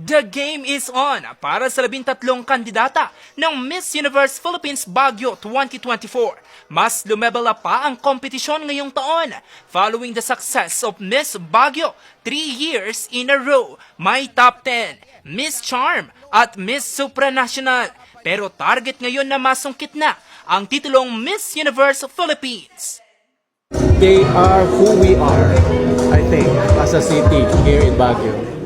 The game is on para sa labintatlong kandidata ng Miss Universe Philippines Baguio 2024. Mas lumebel up pa ang kompetisyon ngayong taon following the success of Miss Baguio three years in a row. May top 10, Miss Charm at Miss Supranational. Pero target ngayon na masungkit na ang titulong Miss Universe Philippines. They are who we are, I think, as a city here in Baguio.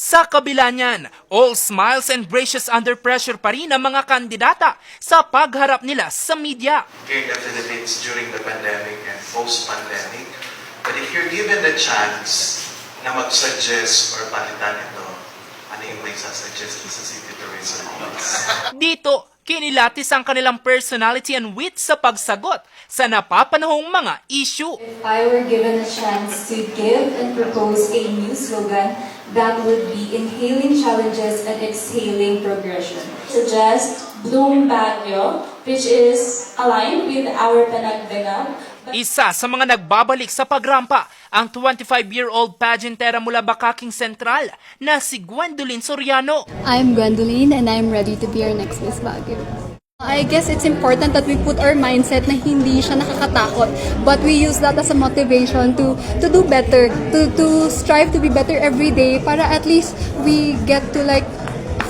Sa kabila niyan, all smiles and gracious under pressure pa rin ang mga kandidata sa pagharap nila sa media. here in the Philippines during the pandemic and post-pandemic. But if you're given the chance na mag-suggest or palitan ito, ano yung may sasuggest sa City Tourism Office? Dito, kinilatis ang kanilang personality and wit sa pagsagot sa napapanahong mga issue. If I were given a chance to give and propose a new slogan, that would be inhaling challenges and exhaling progression. suggest Bloom Baguio, which is aligned with our Panagbenga. Isa sa mga nagbabalik sa pagrampa, ang 25-year-old pageantera mula Bakaking Central na si Gwendolyn Soriano. I'm Gwendoline and I'm ready to be our next Miss Baguio. I guess it's important that we put our mindset na hindi siya nakakatakot but we use that as a motivation to to do better to to strive to be better every day para at least we get to like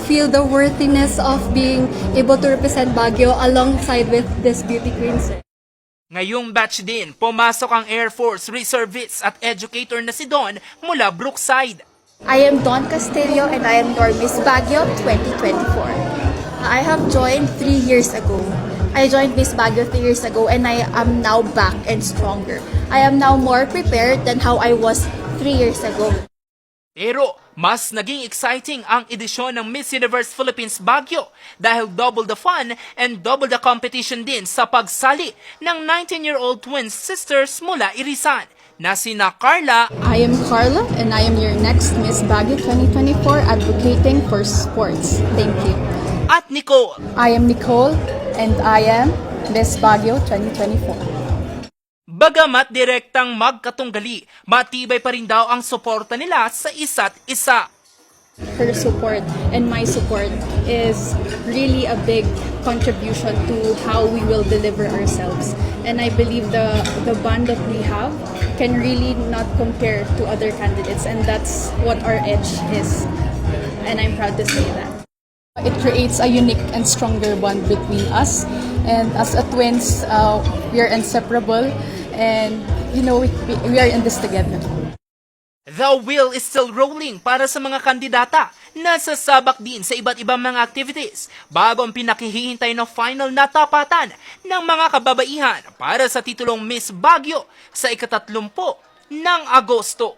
feel the worthiness of being able to represent Baguio alongside with this beauty queens. Ngayong batch din, pumasok ang Air Force Reservist at educator na si Don mula Brookside. I am Don Castillo and I am your Miss Baguio 2024. I have joined three years ago. I joined Miss Baguio three years ago and I am now back and stronger. I am now more prepared than how I was three years ago. Pero mas naging exciting ang edisyon ng Miss Universe Philippines Baguio dahil double the fun and double the competition din sa pagsali ng 19-year-old twin sisters mula Irisan na sina Carla I am Carla and I am your next Miss Baguio 2024 advocating for sports. Thank you. At Nicole. I am Nicole and I am Miss Baguio 2024. Bagamat direktang magkatunggali, matibay pa rin daw ang suporta nila sa isa't isa. Her support and my support is really a big contribution to how we will deliver ourselves. And I believe the the bond that we have can really not compare to other candidates and that's what our edge is. And I'm proud to say that. It creates a unique and stronger bond between us. And as a twins, uh, we are inseparable. And, you know, we, we are in this together. The wheel is still rolling para sa mga kandidata na sasabak din sa iba't ibang mga activities bago ang pinakihihintay na final na tapatan ng mga kababaihan para sa titulong Miss Baguio sa ikatatlumpo ng Agosto.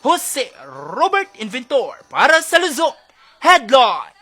Jose Robert Inventor para sa Luzon. Headline!